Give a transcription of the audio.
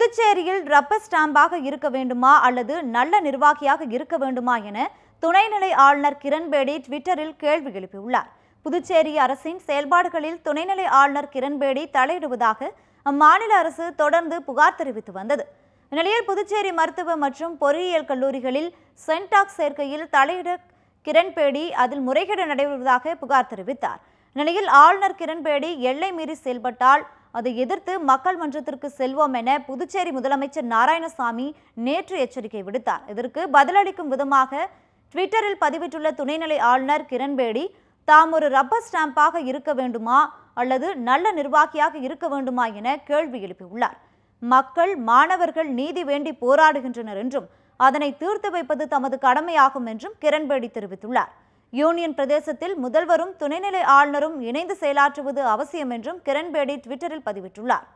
புதுச்சேரியில் ரப்பர் ஸ்டாம்பாக இருக்க வேண்டுமா அல்லது நல்ல நிர்வாகியாக இருக்க வேண்டுமா என துணைநிலை ஆளுநர் கிரண்பேடி ட்விட்டரில் கேள்வி எழுப்பியுள்ளார். புதுச்சேரி அரசின் செயல்பாடுகளில் துணைநிலை ஆளுநர் கிரண்பேடி தலையிடுவதாக அம்மாநில அரசு தொடர்ந்து புகார் தெரிவித்து வந்தது. இந்நிலையில் புதுச்சேரி மருத்துவ மற்றும் பொறியியல் கல்லூரிகளில் சென்டாக் சேர்க்கையில் தலையிட கிரண்பேடி அதில் முறைகேடு நடைபெறுவதாக புகார் தெரிவித்தார். இந்நிலையில் ஆளுநர் கிரண்பேடி எல்லை மீறி செயல்பட்டால் அதை எதிர்த்து மக்கள் மன்றத்திற்கு செல்வோம் என புதுச்சேரி முதலமைச்சர் நாராயணசாமி நேற்று எச்சரிக்கை விடுத்தார். இதற்கு பதிலளிக்கும் விதமாக ட்விட்டரில் பதிவிட்டுள்ள துணைநிலை ஆளுநர் கிரண்பேடி தாம் ஒரு ரப்பர் ஸ்டாம்பாக இருக்க வேண்டுமா? அல்லது நல்ல நிர்வாகியாக இருக்க வேண்டுமா? என கேள்வி எழுப்பியுள்ளார். மக்கள் மாணவர்கள் நீதி வேண்டி போராடுகின்றனர் என்றும் அதனை தீர்த்து வைப்பது தமது கடமையாகும் என்றும் கிரண்பேடி தெரிவித்துள்ளார். யூனியன் பிரதேசத்தில் முதல்வரும் துணைநிலை ஆளுநரும் இணைந்து செயலாற்றுவது அவசியம் என்றும் கிரண்பேடி ட்விட்டரில் பதிவிட்டுள்ளார்.